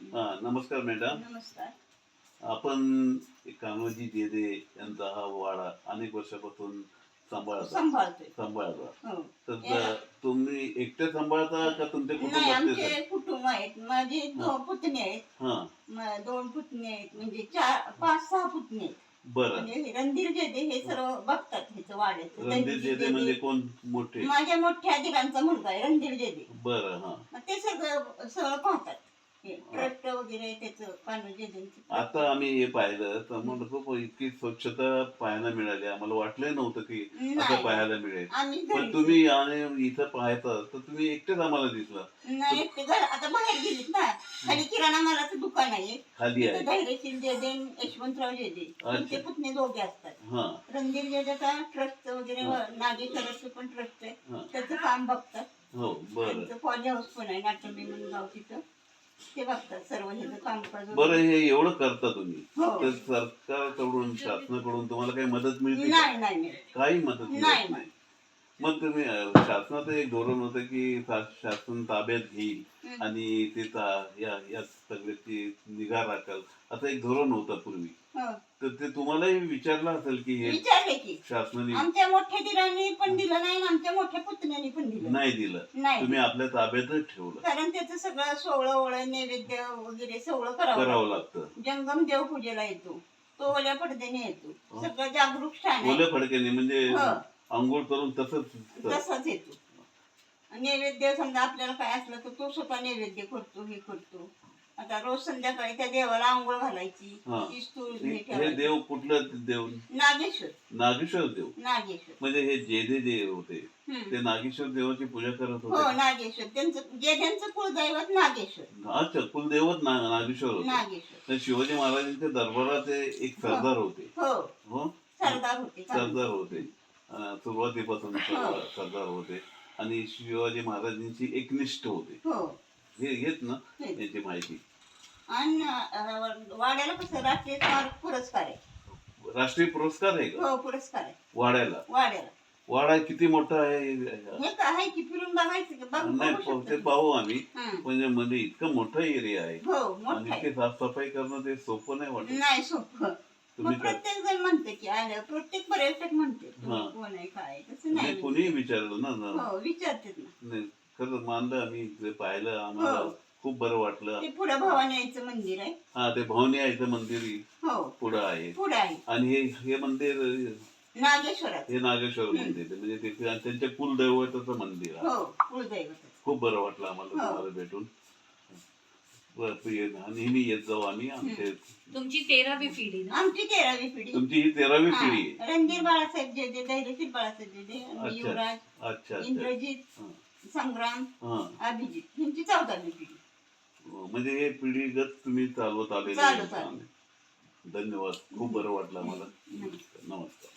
हा नमस्कार मॅडम. नमस्कार. आपण कान्होजी जेदे यांचा हा वाडा अनेक वर्षापासून सांभाळता हो. तर तुम्ही एकटे सांभाळता का तुमचे नाही आमचे? कुटुंब आहेत. माझे दोन पुतणे आहेत. हा. म- दोन पुतणे आहेत. म्हणजे चार पाच सहा पुतणे आहेत. बरं. म्हणजे हे रणधीर जेदे हे सर्व बघतात ह्याचं वाड्याचं रणधीर जेदे जेदे म्हणजे कोण? मोठे. माझ्या मोठ्या दिरांचा मुलगा आहे रणधीर जेदे बरं हा. मग ते सगळं सगळं पाहतात. हे वगैरे त्याचं कान्हो जेदेंचं आता आम्ही हे पाहिलं तर म्हणलं खूप इतकी स्वच्छता पाहायला मिळाली. आम्हाला वाटलं नव्हतं की असं नाही. पाहायला मिळेल. आम्ही पण घरी तुम्ही आणि इथं पाहता तर तुम्ही एकटेच आम्हाला दिसला. नाही घर आता बाहेर गेलीत ना. खाली किराणा मालाचं दुकान आहे. खाली तिथं आहे. धैर्यशील जेदे आणि यशवंतराव जेदे त्यांचे पुतणे दोघे असतात. हा. रणधीर जेदेचा ट्रस्ट वगैरे नागेश्वराचं पण ट्रस्ट आहे. हा. त्याचं काम बघतात. हो बरं. त्यांचं हाऊस पण आहे नाट्यमी म्हणून गाव तिथं. ते बघतात सर्व ह्याचं कामकाज वगैरे. बरं हे एवढं करता तुम्ही हो तर सरकारकडून शासनाकडून तुम्हाला काही मदत मिळते का? नाही नाही नाही काही मदत मिळत नाही. नाही मग तुम्ही अं, शासनाचं एक धोरण होतं की शा- शासन ताब्यात घेईल हम्म. आणि ते ता- या या सगळ्याची निगा राखल असं एक धोरण होतं पूर्वी हो. तर ते तुम्हालाही विचारलं असेल की हे विचारले की. शासनाने आमच्या मोठ्या दिरांनी पण दिलं नाही आणि आमच्या मोठ्या पुतण्यानी पण दिलं. नाही दिलं. नाही तुम्ही आपल्या ताब्यातच ठेवलं. कारण त्याचं सगळं सोहळं ओळं नैवेद्य वगैरे सगळं करावं करावं लागतं. लागतं. जंगम देव पूजेला येतो. तो ओल्या पडद्याने येतो. सगळं जागरूक स्थान आहे. ओल्या फडक्याने म्हणजे हो. आंघोळ करून तसंच तसाच येतो. नैवेद्य समजा आपल्याला काय असलं तर तो स्वतः नैवेद्य करतो हे करतो. आता रोज संध्याकाळी त्या देवाला आंघोळ घालायची हा. हे हे हे ठेवायची. देव कुठलं देव? नागेश्वर. नागेश्वर देव? नागेश्वर. म्हणजे हे जे होते हम्म. ते नागेश्वर देवाची पूजा करत हो होते नागेश्वर. त्यांचं जे त्यांचं कुलदैवत नागेश्वर. अच्छा कुलदेवत ना- नागेश्वर होते. नागेश्वर. तर शिवाजी महाराजांच्या दरबाराचे एक सरदार होते. हो. हो? सरदार होते. सरदार होते. अं, सुरुवातीपासून सरदार सरदार होते. आणि शिवाजी महाराजांची एकनिष्ठ होते. हो. हे हेच ना. याची माहिती. आणि अं, वाड्याला कसं राष्ट्रीय स्मारक पुरस्कार आहे. राष्ट्रीय पुरस्कार आहे का? हो पुरस्कार आहे. वाड्याला. वाड्याला. वाडा किती मोठा आहे? हे काय आहे की फिरून बघायचं की बघ नाही बघू प- ते शकतो. पाहू आम्ही. हं. म्हणजे मध्ये इतकं मोठा एरिया आहे. हो आणि मोठं आहे. इतके साफसफाई करणं ते सोपं नाही वाटत. नाही सोपं. मग तुम्ही कर- प्रत्येक जण म्हणते की आलं प्रत्येक पर्यटक म्हणते हा. कोण आहे काय आहे. तसं नाही कोणीही विचारलं ना ना. हो विचारतात ना. नाही. खरं मानलं आम्ही ते पाहिलं आम्हाला हो. खूप बरं वाटलं. ते पुढं भवानी आईचं मंदिर आहे. हा ते भवनी आईचं मंदिर हो पुढं आहे. पुढं आहे. आणि हे हे मंदिर नागेश्वराचं. हे नागेश्वर मंदिर आहे. म्हणजे ते ते- त्यांच्या कुलदैवताचं मंदिर आहे. हो खूप बरं वाटलं आम्हाला हो. तुम्हाला भेटून. बरं. नेहमी येत जाऊ आम्ही. आमचे तुमची तेरावी पिढी ना? आमची तेरावी पिढी. तुमची ही तेरावी हा. पिढी. आहे रणधीर बाळासाहेब जेजे धैर्यशील बाळासाहेब जेजे आणि अच्छा. युवराज अच्छा अच्छा. इंद्रजित. हा. संग्राम हा. अभिजित ह्यांची चौदावी पिढी. म्हणजे हे पिढीगत तुम्ही चालवत आलेले चालवत आहे. धन्यवाद. खूप बरं वाटलं नमस्कार. नमस्कार.